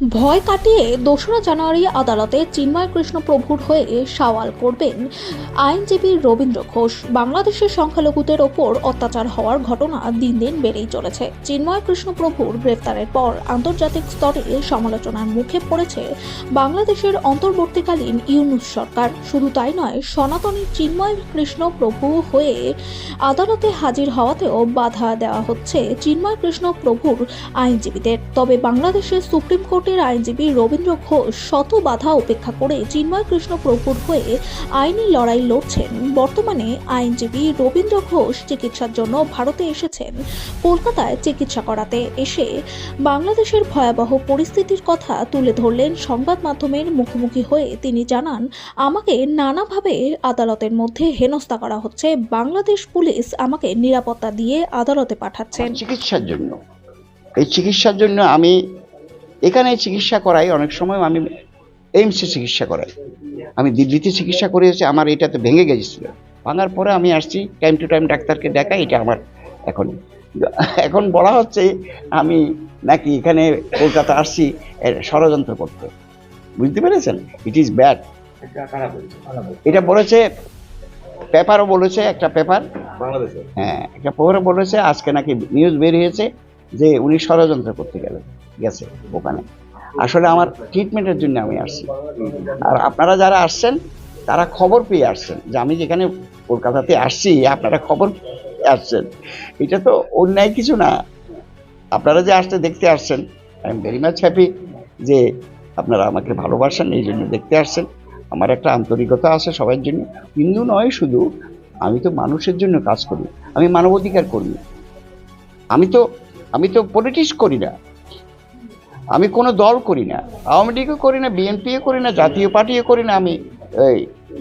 ভয় কাটিয়ে দোসরা জানুয়ারি আদালতে চিন্ময় কৃষ্ণ প্রভুর হয়ে সওয়াল করবেন আইনজীবী রবীন্দ্র ঘোষ। বাংলাদেশের সংখ্যালঘুদের ওপর অত্যাচার হওয়ার ঘটনা দিন দিন বেড়েই চলেছে। চিন্ময় কৃষ্ণ প্রভুর গ্রেফতারের পর আন্তর্জাতিক স্তরে সমালোচনার মুখে পড়েছে বাংলাদেশের অন্তর্বর্তীকালীন ইউনুস সরকার। শুধু তাই নয়, সনাতনী চিন্ময় কৃষ্ণ প্রভু হয়ে আদালতে হাজির হওয়াতেও বাধা দেওয়া হচ্ছে চিন্ময় কৃষ্ণ প্রভুর আইনজীবীদের। তবে বাংলাদেশের সুপ্রিম কোর্টের আইনজীবী রবীন্দ্র ঘোষ শত বাধা উপেক্ষা করে চিন্ময় কৃষ্ণ প্রভুর হয়ে আইনি লড়াই লড়ছেন। বর্তমানে আইনজীবী রবীন্দ্র ঘোষ চিকিৎসার জন্য ভারতে এসেছেন কলকাতায় চিকিৎসা করাতে। এসে বাংলাদেশের ভয়াবহ পরিস্থিতির কথা তুলে ধরলেন সংবাদ মাধ্যমের মুখোমুখি হয়ে। তিনি জানান, আমাকে নানাভাবে আদালতের মধ্যে হেনস্থা করা হচ্ছে। বাংলাদেশ পুলিশ আমাকে নিরাপত্তা দিয়ে আদালতে পাঠাচ্ছেন। চিকিৎসার জন্য। এই চিকিৎসার জন্য আমি এখানে চিকিৎসা করাই অনেক সময় আমি এইমসে চিকিৎসা করাই। আমি দিল্লিতে চিকিৎসা করিয়েছি আমার এটাতে ভেঙে গেছিল। ভাঙার পরে আমি আসছি টাইম টু টাইম ডাক্তারকে দেখাই এটা আমার এখন এখন বলা হচ্ছে আমি নাকি এখানে কলকাতা আসছি ষড়যন্ত্র করতে। বুঝতে পেরেছেন? ইট ইজ ব্যাড এটা বলেছে পেপারও বলেছে একটা পেপার। হ্যাঁ একটা পেপারও বলেছে আজকে নাকি নিউজ বের হয়েছে। যে উনি ষড়যন্ত্র করতে গেলেন, গেছে ওখানে। আসলে আমার ট্রিটমেন্টের জন্য আমি আসছি। আর আপনারা যারা আসছেন, তারা খবর পেয়ে আসছেন যে আমি যেখানে কলকাতাতে আসছি, আপনারা খবর আসছেন। এটা তো অন্যায় কিছু না। আপনারা যে আসতে দেখতে আসছেন I am very much happy যে আপনারা আমাকে ভালোবাসেন, এই জন্য দেখতে আসছেন। আমার একটা আন্তরিকতা আছে সবার জন্য। হিন্দু নয় শুধু, আমি তো মানুষের জন্য কাজ করি। আমি মানবাধিকার কর্মী। আমি তো আমি তো পলিটিক্স করি না। আমি কোনো দল করি না। আওয়ামী লীগও করি না বিএনপিও করি না জাতীয় পার্টিও করি না। আমি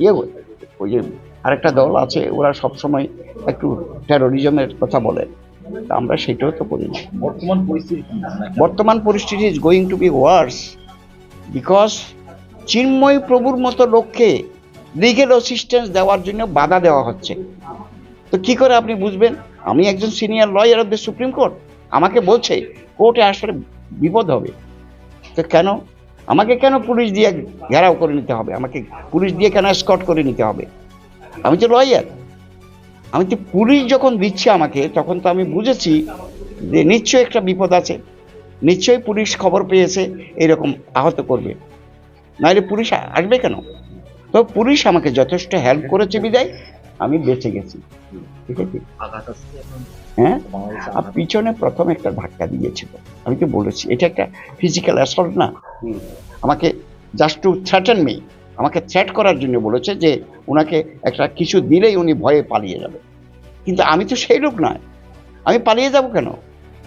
ইয়ে ওই যে আরেকটা দল আছে ওরা সবসময় একটু টেরোরিজমের কথা বলে। তা আমরা সেটাও তো করি না। বর্তমান পরিস্থিতি বর্তমান পরিস্থিতি is going to be worse because Chinmoy প্রভুর মতো লোককে লিগেল অ্যাসিস্ট্যান্স দেওয়ার জন্য বাধা দেওয়া হচ্ছে। তো কি করে আপনি বুঝবেন? আমি একজন senior lawyer of the Supreme Court আমাকে বলছে, কোর্টে আসলে বিপদ হবে। তো কেন? আমাকে কেন পুলিশ দিয়ে ঘেরাও করে নিতে হবে? আমাকে পুলিশ দিয়ে কেন স্কট করে নিতে হবে? আমি তো লয়ার আমি তো পুলিশ যখন দিচ্ছে আমাকে, তখন তো আমি বুঝেছি যে নিশ্চয়ই একটা বিপদ আছে। নিশ্চয়ই পুলিশ খবর পেয়েছে, এরকম আহত করবে। নাহলে পুলিশ আসবে কেন? তো পুলিশ আমাকে যথেষ্ট হেল্প করেছে বিদায়। আমি বেঁচে গেছি। ঠিক আছে? হ্যাঁ? আর পিছনে প্রথম একটা ধাক্কা দিয়েছিল। আমি তো বলেছি? এটা একটা ফিজিক্যাল অ্যাসল্ট না? আমাকে জাস্ট টু থ্রেটেন মি আমাকে থ্রেট করার জন্য বলেছে যে ওনাকে একটা কিছু দিলেই উনি ভয়ে পালিয়ে যাবে। কিন্তু আমি তো সেই লোক নয়। আমি পালিয়ে যাব কেন?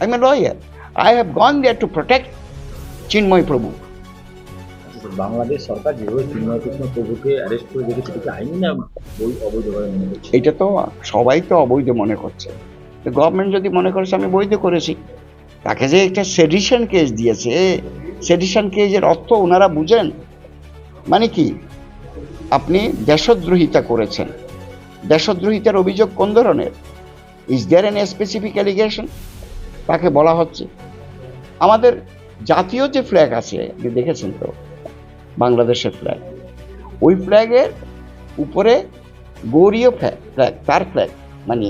I am a lawyer I have gone there to protect Chinmoy Prabhu Bangladesh সরকার যেভাবে চিন্ময় কৃষ্ণ প্রভুকে অ্যারেস্ট করে রেখেছে, এটা আইনি না বৈ- অবৈধভাবে মনে করছে এটা তো সবাই তো অবৈধ মনে করছে। তো গভর্নমেন্ট যদি মনে করেছে আমি বৈধ করেছি, তাকে যে একটা সেডিশন কেস দিয়েছে সেডিশন কেসের অর্থ ওনারা বুঝেন? মানে কি? আপনি দেশদ্রোহিতা করেছেন। দেশদ্রোহিতার অভিযোগ কোন ধরনের? Is there an specific allegation তাকে বলা হচ্ছে। আমাদের জাতীয় যে ফ্ল্যাগ আছে আপনি দেখেছেন তো বাংলাদেশের ফ্ল্যাগ ওই ফ্ল্যাগের উপরে গৌরীয় ফ্ল্যাগ ফ্ল্যাগ তার ফ্ল্যাগ মানে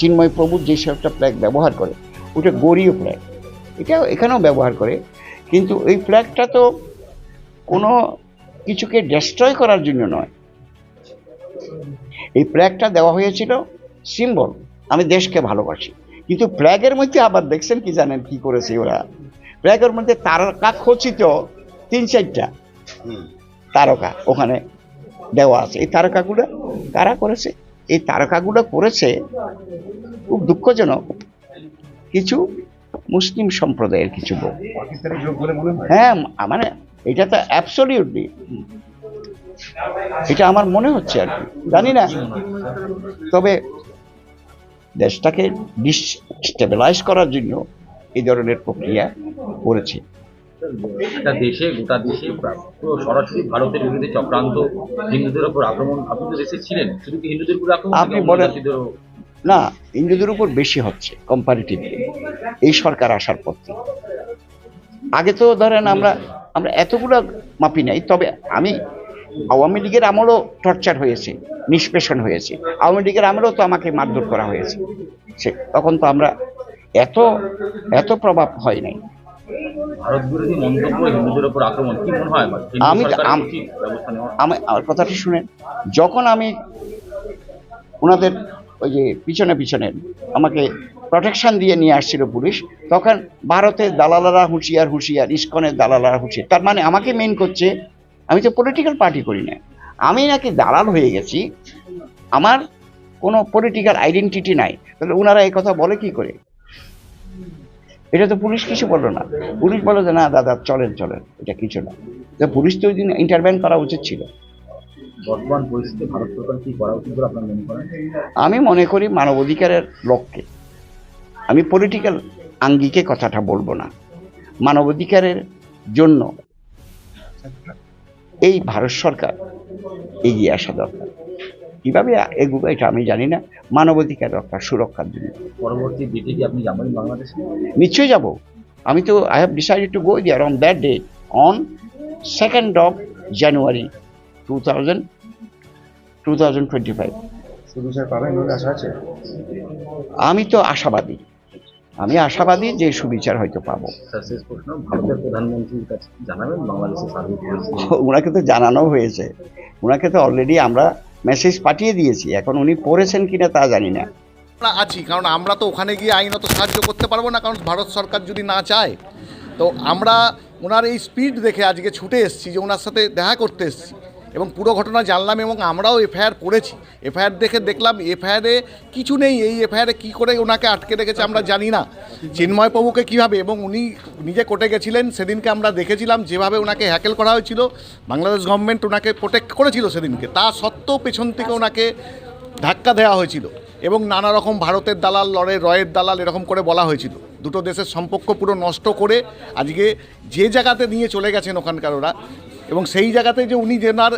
চিন্ময় প্রভু যে একটা ফ্ল্যাগ ব্যবহার করে, ওটা গৌরীয় ফ্ল্যাগ এটা এখানেও ব্যবহার করে, কিন্তু এই ফ্ল্যাগটা তো কোনো কিছুকে ডেস্ট্রয় করার জন্য নয়। এই ফ্ল্যাগটা দেওয়া হয়েছিল সিম্বল আমি দেশকে ভালোবাসি। কিন্তু ফ্ল্যাগের মধ্যে আবার দেখছেন কি জানেন কি করেছে ওরা? ফ্ল্যাগের মধ্যে তারকা খচিত তিন চারটা। তারকা ওখানে দেওয়া আছে। এই তারকাগুলো কারা করেছে? এই তারকাগুলো করেছে খুব দুঃখজনক কিছু মুসলিম সম্প্রদায়ের কিছু লোক। হ্যাঁ। মানে এটা তো অ্যাবসলিউটলি এটা আমার মনে হচ্ছে আর কি। জানি না। তবে দেশটাকে ডিস্টেবিলাইজ করার জন্য এই ধরনের প্রক্রিয়া করেছে। একটা দেশে গোটা দেশে পুরো সরাসরি ভারতের বিরুদ্ধে চক্রান্ত হিন্দুদের উপর আক্রমণ। আপনি তো দেশে ছিলেন শুধু কি হিন্দুদের উপর আক্রমণ আপনি বলেন। না হিন্দুদের উপর বেশি হচ্ছে কম্পারিটিভলি এই সরকার আসার পর থেকে। আগে তো ধরেন আমরা আমরা এতগুলো মাপি নাই তবে আমি আওয়ামী লীগের আমলও টর্চার হয়েছে নিষ্পেষণ হয়েছে। আওয়ামী লীগের আমলেও তো আমাকে মারধর করা হয়েছে। সে তখন তো আমরা এত এত প্রভাব হয় নাই। ভারত বিরোধী মন্তব্য হিন্দুদের উপর আক্রমণ কি মনে হয়? আমি- আমি আমার কথাটি শুনেন যখন আমি ওনাদের ওই যে পিছনে পিছনে আমাকে প্রোটেকশন দিয়ে নিয়ে আসছিল পুলিশ তখন ভারতের দালালারা হুঁশিয়ার হুঁশিয়ার ইস্কনের দালালারা হুঁশিয়ার তার মানে আমাকে মেন করছে আমি তো পলিটিক্যাল পার্টি করি না। আমি নাকি দালাল হয়ে গেছি আমার কোনো পলিটিক্যাল আইডেন্টিটি নাই। তাহলে ওনারা এই কথা বলে কি করে? এটা তো পুলিশ কিছু বলল না। পুলিশ বলে যে না দাদা চলেন চলেন এটা কিছু না। তো পুলিশ তো ওই দিন ইন্টারভেন করা উচিত ছিল। বর্তমান পরিস্থিতিতে ভারত সরকার কি করা উচিত বলে আপনার মনে করেন? আমি মনে করি মানবাধিকারের লক্ষ্যে। আমি পলিটিক্যাল আঙ্গিকে কথাটা বলব না। মানবাধিকারের জন্য এই ভারত সরকার এগিয়ে আসা দরকার। কীভাবে এগুলো এটা আমি জানি না। মানবাধিকার রক্ষা সুরক্ষার জন্য। পরবর্তী ডেটে কি আপনি যাবেন বাংলাদেশে? নিশ্চয়ই যাব। আমি তো I have decided to go there on that day on second of January two thousand two thousand twenty five আমি তো আশাবাদী। আমি আশাবাদী যে সুবিচার হয়তো পাবো। ওনাকে তো জানানো হয়েছে। ওনাকে তো অলরেডি আমরা মেসেজ পাঠিয়ে দিয়েছি। এখন উনি পড়েছেন কিনা তা জানি না। আছি, কারণ আমরা তো ওখানে গিয়ে আইনত সাহায্য করতে পারব না, কারণ ভারত সরকার যদি না চায়। তো আমরা ওনার এই স্পিড দেখে আজকে ছুটে এসেছি, যে ওনার সাথে দেখা করতে এসেছি। এবং পুরো ঘটনা জানলাম এবং আমরাও এফআইআর করেছি। এফআইআর দেখে দেখলাম, এফআইআরে কিছু নেই। এই এফআইআরে কী করে ওনাকে আটকে রেখেছে আমরা জানি না। চিন্ময় প্রভুকে কীভাবে এবং উনি নিজে কোর্টে গেছিলেন, সেদিনকে আমরা দেখেছিলাম যেভাবে ওনাকে হ্যাকেল করা হয়েছিল। বাংলাদেশ গভর্নমেন্ট ওনাকে প্রোটেক্ট করেছিল সেদিনকে। তা সত্ত্বেও পেছন থেকে ওনাকে ধাক্কা দেওয়া হয়েছিল এবং নানা রকম ভারতের দালাল লড়ে রয়ের দালাল এরকম করে বলা হয়েছিল। দুটো দেশের সম্পর্ক পুরো নষ্ট করে আজকে যে জায়গাতে নিয়ে চলে গেছেন ওখানকার ওরা এবং সেই জায়গাতে যে উনি যেনার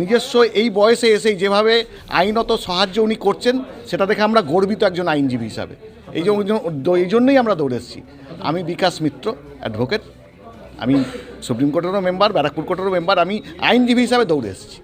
নিজস্ব এই বয়সে এসে যেভাবে আইনত সাহায্য উনি করছেন, সেটা দেখে আমরা গর্বিত একজন আইনজীবী হিসাবে। এই জন্য এই জন্যই আমরা দৌড়ে এসেছি। আমি বিকাশ মিত্র অ্যাডভোকেট আমি সুপ্রিম কোর্টেরও মেম্বার ব্যারাকপুর কোর্টেরও মেম্বার আমি আইনজীবী হিসাবে দৌড়ে এসেছি।